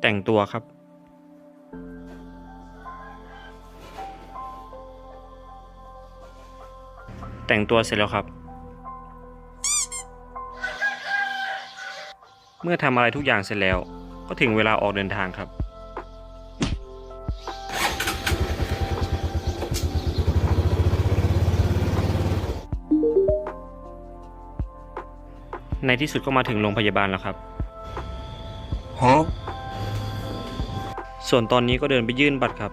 แต่งตัวครับ แต่งตัวเสร็จแล้วครับ เมื่อทำอะไรทุกอย่างเสร็จแล้ว ก็ถึงเวลาออกเดินทางครับ ในที่สุดก็มาถึงโรงพยาบาลแล้วครับ Huh? ส่วนตอนนี้ก็เดินไปยื่นบัตรครับ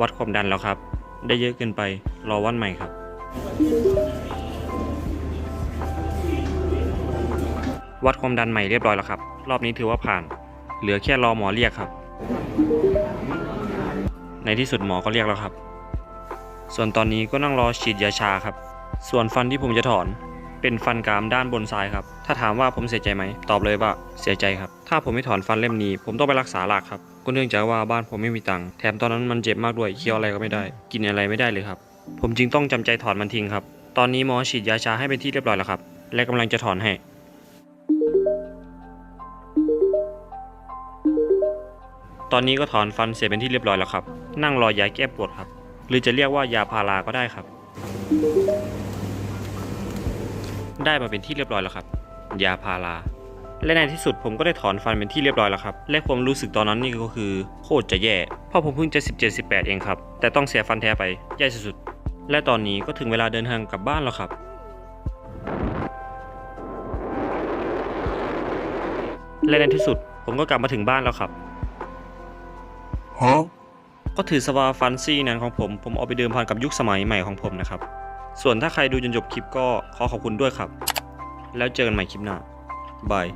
วัดความดันแล้วครับ ได้เยอะเกินไป รอวันใหม่ครับ วัดความดันใหม่เรียบร้อยแล้วครับ รอบนี้ถือว่าผ่าน เหลือแค่รอหมอเรียกครับ ในที่สุดหมอก็เรียกแล้วครับ ส่วนตอนนี้ก็นั่งรอฉีดยาชาครับ ส่วนฟันที่ผมจะถอน เป็นฟันกรามด้านบนซ้ายครับ ถ้าถามว่าผมเสียใจไหม ตอบเลยว่าเสียใจครับ ถ้าผมไม่ถอนฟันเล่มนี้ ผมต้องไปรักษาหลักครับ ก็เนื่องจากว่าบ้านผมไม่มีตังค์ แถมตอนนั้นมันเจ็บมากด้วย เคี้ยวอะไรก็ไม่ได้ กินอะไรไม่ได้เลยครับ ผมจึงต้องจำใจถอนมันทิ้งครับ ตอนนี้หมอฉีดยาชาให้เป็นที่เรียบร้อยแล้วครับ และกำลังจะถอนให้ตอนนี้ก็ถอนฟันเสร็จเป็นที่เรียบร้อยแล้วครับ นั่งรอยาแก้ปวดครับ หรือจะเรียกว่ายาพาราก็ได้ครับ ได้มาเป็นที่เรียบร้อยแล้วครับ ยาพาราและในที่สุดผมก็ได้ถอนฟันเป็นที่เรียบร้อยแล้วครับ และความรู้สึกตอนนั้นนี่ก็คือโคตรจะแย่ เพราะผมเพิ่งจะ17 18 เองครับ แต่ต้องเสียฟันแท้ไป แย่สุดๆ และตอนนี้ก็ถึงเวลาเดินทางกลับบ้านแล้วครับ และในที่สุดผมก็กลับมาถึงบ้านแล้วครับ Huh? ก็ถือสวาฟันซี่นั้นของผม ผมเอาไปเดิมพันกับยุคสมัยใหม่ของผมนะครับ ส่วนถ้าใครดูจนจบคลิปก็ขอขอบคุณด้วยครับ แล้วเจอกันใหม่คลิปหน้าบาย